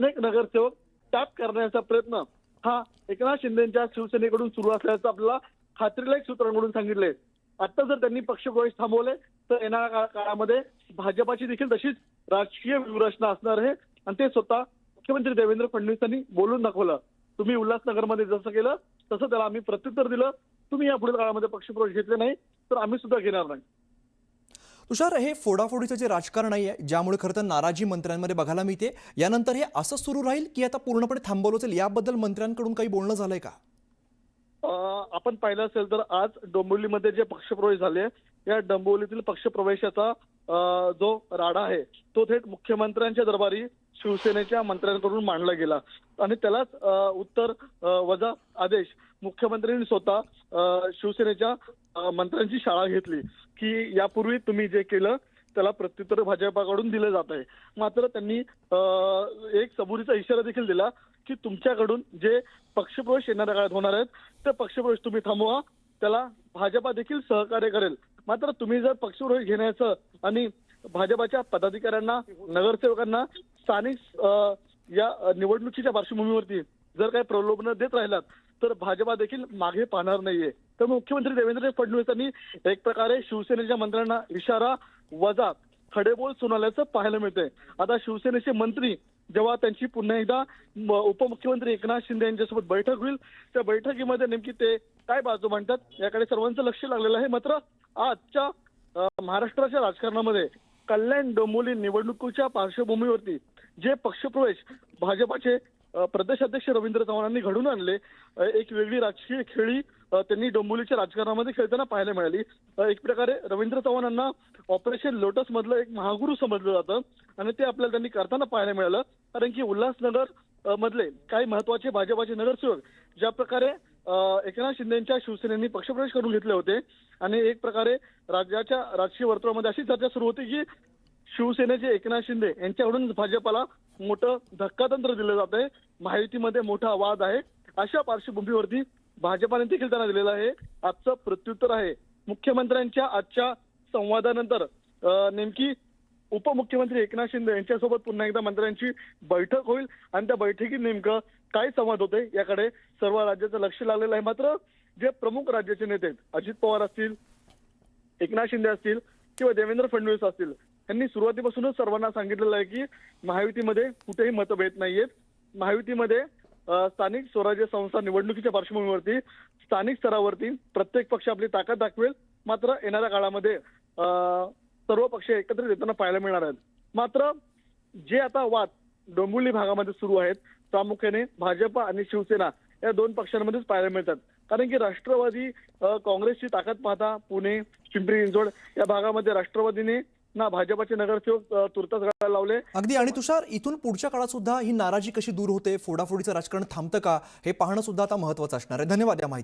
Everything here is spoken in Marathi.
अनेक नगरसेवक टॅप करण्याचा प्रयत्न हा एकनाथ शिंदेच्या शिवसेनेकडून सुरू असल्याचं आपल्याला खात्रीलायक सूत्रांकडून सांगितले आता जर त्यांनी पक्षप्रवेश थांबवले तर येणाऱ्या काळामध्ये भाजपाची देखील तशीच राजकीय व्यूहरचना असणार आहे. आणि ते स्वतः मुख्यमंत्री देवेंद्र फडणवीस यांनी बोलून दाखवलं. तुम्ही उल्हासनगरमध्ये जसं केलं तसं त्याला आम्ही प्रत्युत्तर दिलं. तुम्ही या पुढील काळामध्ये पक्षप्रवेश घेतले नाही तर आम्ही सुद्धा घेणार नाही. तुषार हे फोडाफोडीचं जे राजकारण आहे ज्यामुळे खरं तर नाराजी मंत्र्यांमध्ये बघायला मिळते यानंतर हे असं सुरू राहील की आता पूर्णपणे थांबवलं जाईल याबद्दल मंत्र्यांकडून काही बोलणं झालंय का? अं, आपण पाहिलं असेल तर आज डोंबिवलीमध्ये जे पक्षप्रवेश झाले या डोंबिवलीतील पक्षप्रवेशाचा अं, जो राडा आहे तो थेट मुख्यमंत्र्यांच्या दरबारी शिवसेनेच्या मंत्र्यांकडून मांडला गेला. आणि त्यालाच उत्तर वजा आदेश मुख्यमंत्र्यांनी स्वतः अं, शिवसेनेच्या मंत्र्यांची शाळा घेतली की यापूर्वी तुम्ही जे केलं त्याला प्रत्युत्तर भाजपाकडून दिलं जात आहे. मात्र त्यांनी अं, एक सबुरीचा इशारा देखील दिला की तुमच्याकडून जे पक्षप्रवेश येणाऱ्या काळात होणार आहेत ते पक्षप्रवेश तुम्ही थांबवा त्याला भाजपा देखील सहकार्य करेल. मात्र तुम्ही जर पक्षप्रवेश घेण्याचं आणि भाजपाच्या पदाधिकाऱ्यांना नगरसेवकांना स्थानिक या निवडणुकीच्या पार्श्वभूमीवरती जर काही प्रलोभनं देत राहिलात तर भाजपा देखील मागे पाहणार नाहीये. तर मुख्यमंत्री देवेंद्र फडणवीस यांनी एक प्रकारे शिवसेनेच्या मंत्र्यांना इशारा वजा खडेबोल सुनावल्याचं पाहायला मिळतंय. आता शिवसेनेचे मंत्री जेव्हा त्यांची पुन्हा एकदा उपमुख्यमंत्री एकनाथ शिंदे यांच्यासोबत बैठक होईल त्या बैठकीमध्ये नेमकी ते काय बाजू मांडतात याकडे सर्वांचं लक्ष लागलेलं आहे. मात्र आजच्या महाराष्ट्राच्या राजकारणामध्ये कल्याण डोंबिवली निवडणुकीच्या पार्श्वभूमीवरती जे पक्षप्रवेश भाजपाचे प्रदेशाध्यक्ष रवींद्र चव्हाणांनी घडून आणले. एक वेगळी राजकीय खेळी त्यांनी डोंबिवलीच्या राजकारणामध्ये खेळताना पाहायला मिळाली. एक प्रकारे रवींद्र चव्हाणांना ऑपरेशन लोटस मधलं एक महागुरु समजलं जातं आणि ते आपल्याला त्यांनी करताना पाहायला मिळालं. कारण की उल्हासनगर मधले काही महत्त्वाचे भाजपाचे नगरसेवक ज्या प्रकारे एकनाथ शिंदेच्या शिवसेनेनी पक्षप्रवेश करून घेतले होते आणि एक प्रकारे राज्याच्या राजकीय वर्तुळामध्ये अशी चर्चा सुरू होती की शिवसेनेचे एकनाथ शिंदे यांच्याकडून भाजपाला मोठं धक्कातंत्र दिलं जात आहे महायुतीमध्ये मोठा वाद आहे. अशा पार्श्वभूमीवरती भाजपाने देखील त्यांना दिलेलं आहे. आजचं प्रत्युत्तर आहे. मुख्यमंत्र्यांच्या आजच्या संवादानंतर नेमकी उपमुख्यमंत्री एकनाथ शिंदे यांच्यासोबत पुन्हा एकदा मंत्र्यांची बैठक होईल. आणि त्या बैठकीत नेमकं काय संवाद होते याकडे सर्व राज्याचं लक्ष लागलेलं आहे. मात्र जे प्रमुख राज्याचे नेते आहेत, अजित पवार असतील एकनाथ शिंदे असतील किंवा देवेंद्र फडणवीस असतील यांनी सुरुवातीपासूनच सर्वांना सांगितलेलं आहे की महायुतीमध्ये कुठेही मतभेद नाहीयेत. महायुतीमध्ये स्थानिक स्वराज्य संस्था निवडणुकीच्या पार्श्वभूमीवरती स्थानिक स्तरावरती प्रत्येक पक्ष आपली ताकद दाखवेल. मात्र येणाऱ्या काळामध्ये अं, सर्व पक्ष एकत्रित येताना पाहायला मिळणार आहेत. मात्र जे आता वाद डोंबिवली भागामध्ये सुरू आहेत प्रामुख्याने भाजप आणि शिवसेना या दोन पक्षांमध्येच पाहायला मिळतात. कारण की राष्ट्रवादी काँग्रेसची ताकद पाहता पुणे पिंपरी चिंचवड या भागामध्ये राष्ट्रवादीने ना भाजपाचे नगरसेवक तुर्तास गळाला लावले. अगदी आणि तुषार इथून पुढच्या काळात सुद्धा ही नाराजी कशी दूर होते? फोडाफोडीचं राजकारण थांबतं का? हे पाहणं सुद्धा आता महत्वाचं असणार आहे. धन्यवाद या माहिती